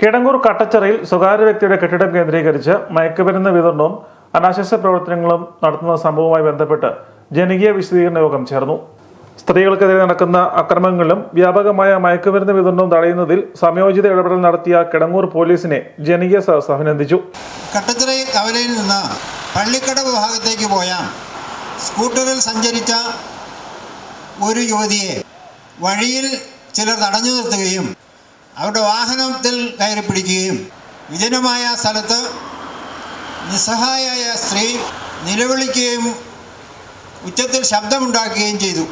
കിടങ്ങൂർ കട്ടച്ചറയിൽ സ്വകാര്യ വ്യക്തിയുടെ കെട്ടിടം കേന്ദ്രീകരിച്ച് മയക്കുമരുന്ന് വിതരണവും അനാശാസ്യ പ്രവർത്തനങ്ങളും നടത്തുന്ന സംഭവവുമായി ബന്ധപ്പെട്ട് ജനകീയ വിശദീകരണ യോഗം ചേർന്നു. സ്ത്രീകൾക്കെതിരെ നടക്കുന്ന അക്രമങ്ങളിലും വ്യാപകമായ മയക്കുമരുന്ന് വിതരണവും തടയുന്നതിൽ സമയോചിത ഇടപെടൽ നടത്തിയ കിടങ്ങൂർ പോലീസിനെ ജനകീയ സദസ് അഭിനന്ദിച്ചു. കട്ടച്ചിറ കവലയിൽ നിന്ന് പള്ളിക്കടവ് ഭാഗത്തേക്ക് പോയ സ്കൂട്ടറിൽ സഞ്ചരിച്ച ഒരു യുവതിയെ വഴിയിൽ ചിലർ തടഞ്ഞു നിർത്തുകയും അവരുടെ വാഹനത്തിൽ കയറി പിടിക്കുകയും വിജനമായ സ്ഥലത്ത് നിസ്സഹായായ സ്ത്രീ നിലവിളിക്കുകയും ഉച്ചത്തിൽ ശബ്ദമുണ്ടാക്കുകയും ചെയ്തു.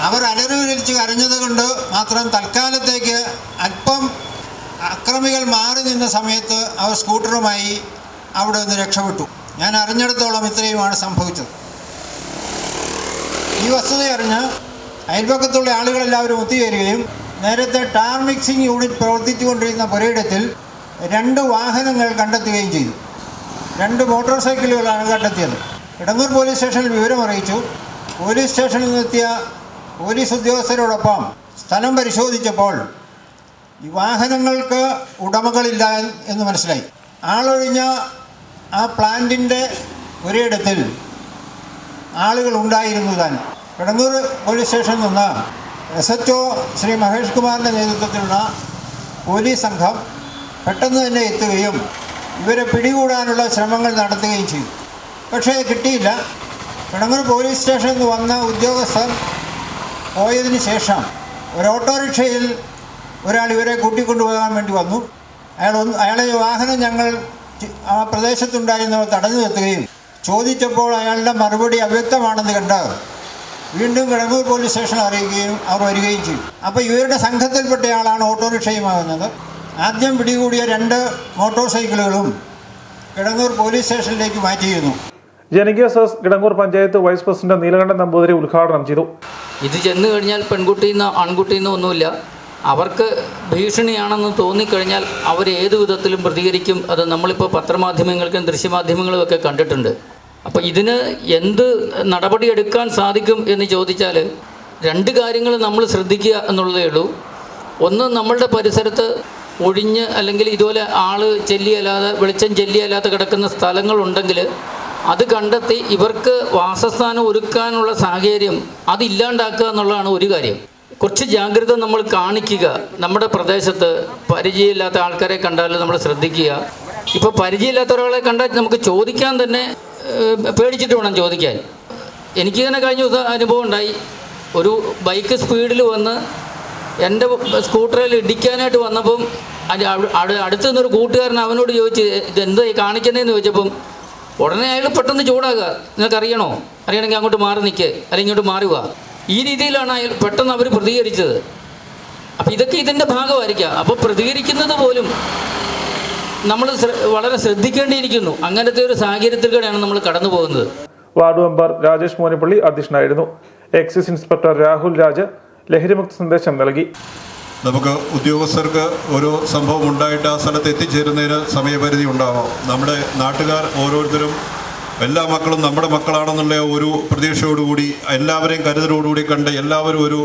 അവർ അലറിവിളിച്ച് കരഞ്ഞത് കൊണ്ട് മാത്രം തൽക്കാലത്തേക്ക് അല്പം അക്രമികൾ മാറി നിന്ന സമയത്ത് അവർ സ്കൂട്ടറുമായി അവിടെ നിന്ന് രക്ഷപ്പെട്ടു. ഞാൻ അറിഞ്ഞിടത്തോളം ഇത്രയുമാണ് സംഭവിച്ചത്. ഈ വസ്തുത അറിഞ്ഞ് അയൽപക്കത്തുള്ള ആളുകളെല്ലാവരും ഒത്തുചേരുകയും നേരത്തെ ടാർ മിക്സിംഗ് യൂണിറ്റ് പ്രവർത്തിച്ചുകൊണ്ടിരുന്ന പുരയിടത്തിൽ രണ്ട് വാഹനങ്ങൾ കണ്ടെത്തുകയും ചെയ്തു. രണ്ട് മോട്ടോർ സൈക്കിളുകളാണ് കണ്ടെത്തിയത്. ഇടങ്ങൂർ പോലീസ് സ്റ്റേഷനിൽ വിവരം അറിയിച്ചു. പോലീസ് സ്റ്റേഷനിൽ നിന്നെത്തിയ പോലീസ് ഉദ്യോഗസ്ഥരോടൊപ്പം സ്ഥലം പരിശോധിച്ചപ്പോൾ ഈ വാഹനങ്ങൾക്ക് ഉടമകളില്ല എന്ന് മനസ്സിലായി. ആളൊഴിഞ്ഞ ആ പ്ലാന്റിന്റെ ഒരിടത്തിൽ ആളുകൾ ഉണ്ടായിരുന്നു താൻ. കിടങ്ങൂർ പോലീസ് സ്റ്റേഷനിൽ നിന്ന് S H O Shri Mahesh കുമാറിന്റെ നേതൃത്വത്തിലുള്ള പോലീസ് സംഘം പെട്ടെന്ന് തന്നെ എത്തുകയും ഇവരെ പിടികൂടാനുള്ള ശ്രമങ്ങൾ നടത്തുകയും ചെയ്തു. പക്ഷേ കിട്ടിയില്ല. കിടങ്ങൂർ പോലീസ് സ്റ്റേഷനിൽ വന്ന ഉദ്യോഗസ്ഥർ പോയതിന് ശേഷം ഒരു ഓട്ടോറിക്ഷയിൽ ഒരാൾ ഇവരെ കൂട്ടിക്കൊണ്ടുപോകാൻ വേണ്ടി വന്നു. അയാൾ ഒന്ന് അയാളെ വാഹനം ഞങ്ങൾ ആ പ്രദേശത്തുണ്ടായിരുന്നവർ തടഞ്ഞു നിർത്തുകയും ചോദിച്ചപ്പോൾ അയാളുടെ മറുപടി അവ്യക്തമാണെന്ന് കണ്ട് വീണ്ടും കിടങ്ങൂർ പോലീസ് സ്റ്റേഷനിൽ അറിയിക്കുകയും അവർ വരികയും ചെയ്യും അപ്പോൾ ഇവരുടെ സംഘത്തിൽപ്പെട്ടയാളാണ് ഓട്ടോറിക്ഷയുമാകുന്നത്. ആദ്യം പിടികൂടിയ രണ്ട് മോട്ടോർ സൈക്കിളുകളും കിടങ്ങൂർ പോലീസ് സ്റ്റേഷനിലേക്ക് മാറ്റിയിരുന്നു. ജനകീയ സോസ് കിടങ്ങൂർ പഞ്ചായത്ത് വൈസ് പ്രസിഡന്റ് നീലകണ്ഠൻ നമ്പൂതിരി ഉദ്ഘാടനം ചെയ്തു. ഇത് ചെന്ന് കഴിഞ്ഞാൽ പെൺകുട്ടിന്ന് ആൺകുട്ടിന്ന് ഒന്നുമില്ല. അവർക്ക് ഭീഷണിയാണെന്ന് തോന്നിക്കഴിഞ്ഞാൽ അവർ ഏതു വിധത്തിലും പ്രതികരിക്കും. അത് നമ്മളിപ്പോൾ പത്രമാധ്യമങ്ങൾക്കും ദൃശ്യമാധ്യമങ്ങളും ഒക്കെ കണ്ടിട്ടുണ്ട്. അപ്പോൾ ഇതിന് എന്ത് നടപടി എടുക്കാൻ സാധിക്കും എന്ന് ചോദിച്ചാൽ രണ്ട് കാര്യങ്ങൾ നമ്മൾ ശ്രദ്ധിക്കുക എന്നുള്ളതേ ഉള്ളൂ. ഒന്ന് നമ്മളുടെ പരിസരത്ത് ഒഴിഞ്ഞ് അല്ലെങ്കിൽ ഇതുപോലെ ആൾ ചെല്ലിയല്ലാതെ വെളിച്ചം ചെല്ലിയല്ലാതെ കിടക്കുന്ന സ്ഥലങ്ങളുണ്ടെങ്കിൽ അത് കണ്ടെത്തി ഇവർക്ക് വാസസ്ഥാനം ഒരുക്കാനുള്ള സാഹചര്യം അതില്ലാണ്ടാക്കുക എന്നുള്ളതാണ് ഒരു കാര്യം. കുറച്ച് ജാഗ്രത നമ്മൾ കാണിക്കുക. നമ്മുടെ പ്രദേശത്ത് പരിചയമില്ലാത്ത ആൾക്കാരെ കണ്ടാൽ നമ്മൾ ശ്രദ്ധിക്കുക. ഇപ്പോൾ പരിചയമില്ലാത്ത ഒരാളെ കണ്ടാൽ നമുക്ക് ചോദിക്കാൻ തന്നെ പേടിച്ചിട്ട് വേണം ചോദിക്കാൻ. എനിക്ക് തന്നെ കഴിഞ്ഞ ദിവസം അനുഭവം ഉണ്ടായി. ഒരു ബൈക്ക് സ്പീഡിൽ വന്ന് എന്റെ സ്കൂട്ടറിൽ ഇടിക്കാനായിട്ട് വന്നപ്പം അടുത്ത് നിന്നൊരു കൂട്ടുകാരൻ അവനോട് ചോദിച്ച് ഇതെന്താ ഈ കാണിക്കുന്നതെന്ന് ചോദിച്ചപ്പം ഉടനെ അയാൾ പെട്ടെന്ന് ചൂടാകുക നിങ്ങൾക്ക് അറിയണോ അറിയണമെങ്കിൽ അങ്ങോട്ട് മാറി നിൽക്കുക അല്ലെങ്കിൽ ഇങ്ങോട്ട് മാറുക ഈ രീതിയിലാണ് അയാൾ പെട്ടെന്ന് അവർ പ്രതികരിച്ചത്. അപ്പോൾ ഇതൊക്കെ ഇതിന്റെ ഭാഗമായിരിക്കാം. അപ്പോൾ പ്രതികരിക്കുന്നത് പോലും നമ്മൾ വളരെ ശ്രദ്ധിക്കേണ്ടിയിരിക്കുന്നു. അങ്ങനത്തെ ഒരു സാഹചര്യത്തിലൂടെയാണ് നമ്മൾ കടന്നു പോകുന്നത് വാർഡ് മെമ്പർ രാജേഷ് മോനിപ്പള്ളി അധ്യക്ഷനായിരുന്നു. എക്സൈസ് ഇൻസ്പെക്ടർ രാഹുൽ രാജ് ലഹരിമുക്ത സന്ദേശം നൽകി. നമുക്ക് ഉദ്യോഗസ്ഥർക്ക് ഒരു സംഭവം ഉണ്ടായിട്ട് ആ സ്ഥലത്ത് എത്തിച്ചേരുന്നതിന് സമയപരിധി ഉണ്ടാവാം. നമ്മുടെ നാട്ടുകാർ ഓരോരുത്തരും എല്ലാ മക്കളും നമ്മുടെ മക്കളാണെന്നുള്ള ഒരു പ്രതീക്ഷയോടുകൂടി എല്ലാവരെയും കരുതലോടുകൂടി കണ്ട് എല്ലാവരും ഒരു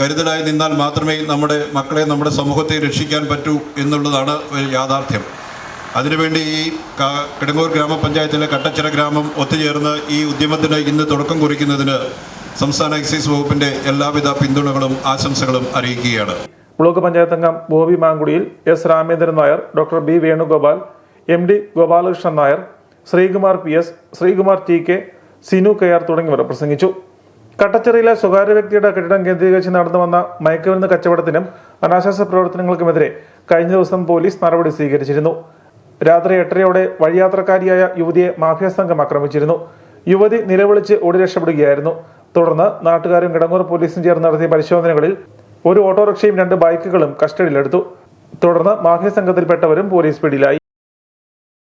കരുതലായി നിന്നാൽ മാത്രമേ നമ്മുടെ മക്കളെ നമ്മുടെ സമൂഹത്തെ രക്ഷിക്കാൻ പറ്റൂ എന്നുള്ളതാണ് യാഥാർത്ഥ്യം. അതിനുവേണ്ടി ഈ കിടങ്ങൂർ ഗ്രാമപഞ്ചായത്തിലെ കട്ടച്ചിറ ഗ്രാമം ഒത്തുചേർന്ന് ഈ ഉദ്യമത്തിന് ഇന്ന് തുടക്കം കുറിക്കുന്നതിന് സംസ്ഥാന എക്സൈസ് വകുപ്പിന്റെ എല്ലാവിധ പിന്തുണകളും ആശംസകളും അറിയിക്കുകയാണ്. ബ്ലോക്ക് പഞ്ചായത്ത് അംഗം Bobby Mankudiyil S Ramendran Nair doctor B Venugopal M D Gopalakrishnan Nair Sreekumar P S Sreekumar T K Sinu K R തുടങ്ങിയവർ പ്രസംഗിച്ചു. കട്ടച്ചിറയിലെ സ്വകാര്യ വ്യക്തിയുടെ കെട്ടിടം കേന്ദ്രീകരിച്ച് നടന്നു വന്ന മയക്കുമരുന്ന് കച്ചവടത്തിനും അനാശാസ പ്രവർത്തനങ്ങൾക്കുമെതിരെ കഴിഞ്ഞ ദിവസം പോലീസ് നടപടി സ്വീകരിച്ചിരുന്നു. രാത്രി എട്ടരയോടെ വഴിയാത്രക്കാരിയായ യുവതിയെ മാഫിയ സംഘം ആക്രമിച്ചിരുന്നു. യുവതി നിലവിളിച്ച് ഓടി രക്ഷപ്പെടുകയായിരുന്നു. തുടർന്ന് നാട്ടുകാരും കിടങ്ങൂർ പോലീസും ചേർന്ന് നടത്തിയ പരിശോധനകളിൽ ഒരു ഓട്ടോറിക്ഷയും രണ്ട് ബൈക്കുകളും കസ്റ്റഡിയിലെടുത്തു. തുടർന്ന് മാഫിയ സംഘത്തിൽപ്പെട്ടവരും പോലീസ് പിടിയിലായി.